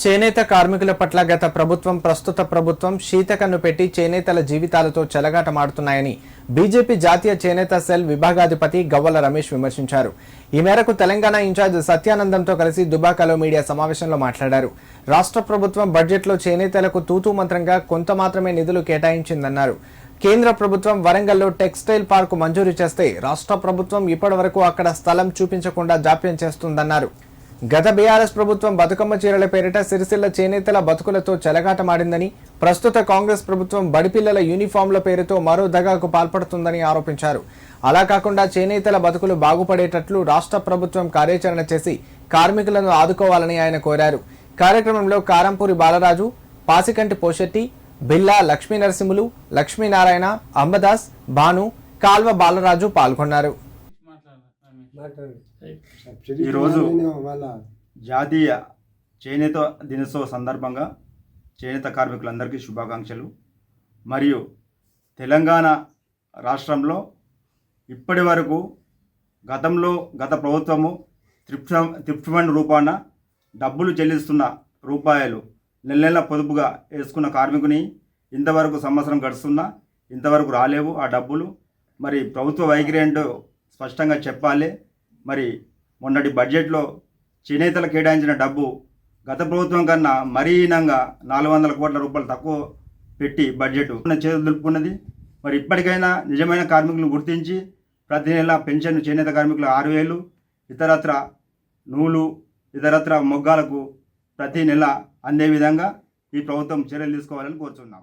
చేనేత కార్మికుల పట్ల గత ప్రభుత్వం ప్రస్తుత ప్రభుత్వం శీతకన్ను పెట్టి చేనేతల జీవితాలతో చెలగాటమాడుతున్నాయని బీజేపీ జాతీయ చేనేత సెల్ విభాగాధిపతి గవ్వల రమేష్ విమర్శించారు. ఈ మేరకు తెలంగాణ ఇన్ఛార్జ్ సత్యానందంతో కలిసి దుబాకలో మీడియా సమావేశంలో మాట్లాడారు. రాష్ట్ర ప్రభుత్వం బడ్జెట్లో చేనేతలకు తూతూ మంత్రంగా కొంత మాత్రమే నిధులు కేటాయించిందన్నారు. కేంద్ర ప్రభుత్వం వరంగల్లో టెక్స్టైల్ పార్కు మంజూరు చేస్తే రాష్ట్ర ప్రభుత్వం ఇప్పటి వరకు అక్కడ స్థలం చూపించకుండా జాప్యం చేస్తుందన్నారు. గత బీఆర్ఎస్ ప్రభుత్వం బతుకమ్మ చీరల పేరిట సిరిసిల్ల చేనేతల బతుకులతో చెలగాటమాడిందని ప్రస్తుత కాంగ్రెస్ ప్రభుత్వం బడిపిల్లల యూనిఫామ్ల పేరుతో మరో దగాకు పాల్పడుతుందని ఆరోపించారు. అలా కాకుండా చేనేతల బతుకులు బాగుపడేటట్లు రాష్ట్ర ప్రభుత్వం కార్యాచరణ చేసి కార్మికులను ఆదుకోవాలని ఆయన కోరారు. కార్యక్రమంలో కారంపూరి బాలరాజు పాసికంటి పోషెట్టి బిల్లా లక్ష్మీ నరసింహులు లక్ష్మీనారాయణ అంబదాస్ భాను కాల్వ బాలరాజు పాల్గొన్నారు. ఈరోజు వాళ్ళ జాతీయ చేనేత దినోత్సవ సందర్భంగా చేనేత కార్మికులందరికీ శుభాకాంక్షలు. మరియు తెలంగాణ రాష్ట్రంలో ఇప్పటి వరకు గతంలో గత ప్రభుత్వము త్రిప్ట్ త్రిప్ట్ ఫండ్ రూపాన డబ్బులు చెల్లిస్తున్న రూపాయలు నెల నెల పొదుపుగా వేసుకున్న కార్మికుని ఇంతవరకు సంవత్సరం గడుస్తున్నా ఇంతవరకు రాలేవు ఆ డబ్బులు. మరి ప్రభుత్వ వైఖరి ఏంటో స్పష్టంగా చెప్పాలి. మరి మొన్నటి బడ్జెట్లో చేనేతలు కేటాయించిన డబ్బు గత ప్రభుత్వం కన్నా మరీ హీనంగా నాలుగు వందల కోట్ల రూపాయలు తక్కువ పెట్టి బడ్జెట్ చేతులు దులుపుకున్నది. మరి ఇప్పటికైనా నిజమైన కార్మికులను గుర్తించి ప్రతి నెల పెన్షన్ చేనేత కార్మికులు ఆరు వేలు ఇతరత్ర నూలు ఇతరత్ర మొగ్గాలకు ప్రతి నెల అందే విధంగా ఈ ప్రభుత్వం చర్యలు తీసుకోవాలని కోరుతున్నాం